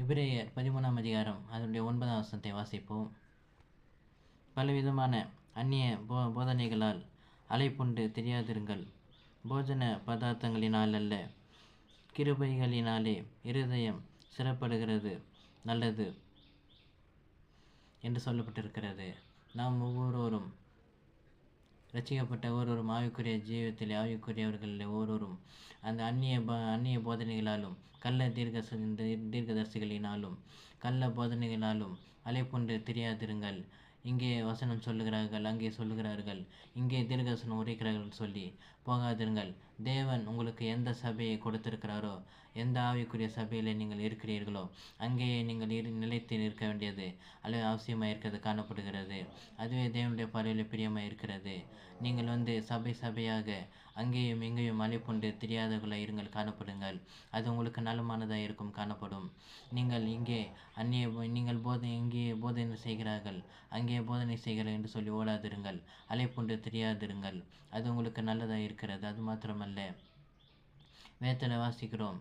எபிரேயர் பதிமூணாம் அதிகாரம் அதனுடைய ஒன்பதாம் வசனத்தை வாசிப்போம். பலவிதமான அந்நிய போ போதனைகளால் அலைப்புண்டு தெரியாதிருங்கள். போஜன பதார்த்தங்களினால் அல்ல கிருபைகளினாலே இருதயம் சிறப்படுகிறது நல்லது என்று சொல்லப்பட்டிருக்கிறது. நாம் ஒவ்வொருவரும் ரசிக்கப்பட்ட ஒவ்வொருவரும் ஆவிக்குரிய ஜீவத்தில் ஆவிக்குரியவர்களில் ஒவ்வொருவரும் அந்த அந்நிய ப அந்நிய போதனைகளாலும் கள்ள தீர்க்க தீர்க்கதரிசிகளினாலும் கள்ள போதனைகளாலும் அலைப்புண்டு தெரியாதிருங்கள். இங்கே வசனம் சொல்லுகிறார்கள் அங்கே சொல்லுகிறார்கள். இங்கே தீர்க்கசனம் உரைக்கிறார்கள் சொல்லி போகாதிருங்கள். தேவன் உங்களுக்கு எந்த சபையை கொடுத்திருக்கிறாரோ எந்த ஆவிக்குரிய சபையில் நீங்கள் இருக்கிறீர்களோ அங்கேயே நீங்கள் இரு நிலைத்து நிற்க வேண்டியது அல்லது அவசியமாக இருக்கிறது காணப்படுகிறது. அதுவே தேவனுடைய பார்வையில் பிரியமாக இருக்கிறது. நீங்கள் வந்து சபை சபையாக அங்கேயும் இங்கேயும் அலைப்புண்டு தெரியாதவர்களாக இருங்கள் காணப்படுங்கள். அது உங்களுக்கு நலமானதாக இருக்கும் காணப்படும். நீங்கள் இங்கே அந்நிய நீங்கள் போதை இங்கே போதனை செய்கிறார்கள். அங்கே போதனை செய்கிறார்கள் என்று சொல்லி ஓடாதிருங்கள். அலைப்புண்டு தெரியாதிருங்கள். அது உங்களுக்கு நல்லதாக இருக்கிறது. அது மாத்திரமல்ல. வேத்தலை வாசிக்கிறோம்.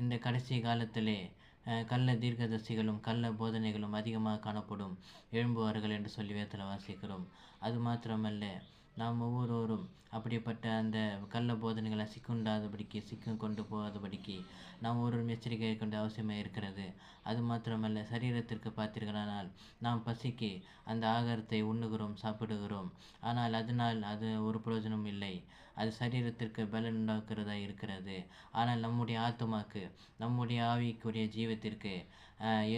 இந்த கடைசி காலத்திலே கள்ள தீர்க்கதரிசிகளும் கள்ள போதனைகளும் அதிகமாக காணப்படும். எழும்புவார்கள் என்று சொல்லி வேத்தில் வாசிக்கிறோம். அது மாத்திரமல்ல நாம் ஒவ்வொருவரும் அப்படிப்பட்ட அந்த கள்ள போதனைகளை சிக்குண்டாதபடிக்கு சிக்கும் கொண்டு போகாதபடிக்கு நாம் ஒரு எச்சரிக்கை கொண்டு அவசியமாக இருக்கிறது. அது மாத்திரமல்ல சரீரத்திற்கு பார்த்தீர்களானால் நாம் பசிக்கு அந்த ஆகாரத்தை உண்ணுகிறோம் சாப்பிடுகிறோம். ஆனால் அதனால் அது ஒரு பிரயோஜனம் இல்லை. அது சரீரத்திற்கு பலன் உண்டாக்குறதா இருக்கிறது. ஆனால் நம்முடைய ஆத்மாக்கு நம்முடைய ஆவிக்குரிய ஜீவத்திற்கு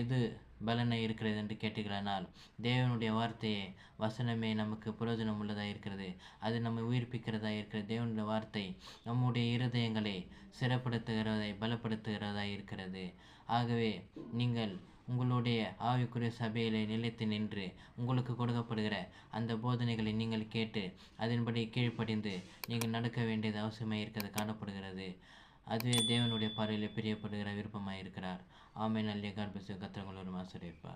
எது பலனை இருக்கிறது என்று கேட்டுகிறானால் தேவனுடைய வார்த்தையே வசனமே நமக்கு பிரயோஜனம் உள்ளதாக இருக்கிறது அது நம்மை உயிர்ப்பிக்கிறதா இருக்கிறது தேவனுடைய வார்த்தை நம்முடைய இருதயங்களை சிறப்படுத்துகிறதை பலப்படுத்துகிறதா இருக்கிறது ஆகவே நீங்கள் உங்களுடைய ஆவிக்குரிய சபையிலே நிலைத்து நின்று உங்களுக்கு கொடுக்கப்படுகிற அந்த போதனைகளை நீங்கள் கேட்டு அதன்படி கீழ்ப்படிந்து நீங்கள் நடக்க வேண்டியது அவசியமாக இருக்கிறது காணப்படுகிறது. அதுவே தேவனுடைய பார்வையில் பிரியப்படுகிற விருப்பமாக இருக்கிறார் ஆமை நல்ல கர்ப்பசு கத்திரங்களோடு ஆசிரியப்பார்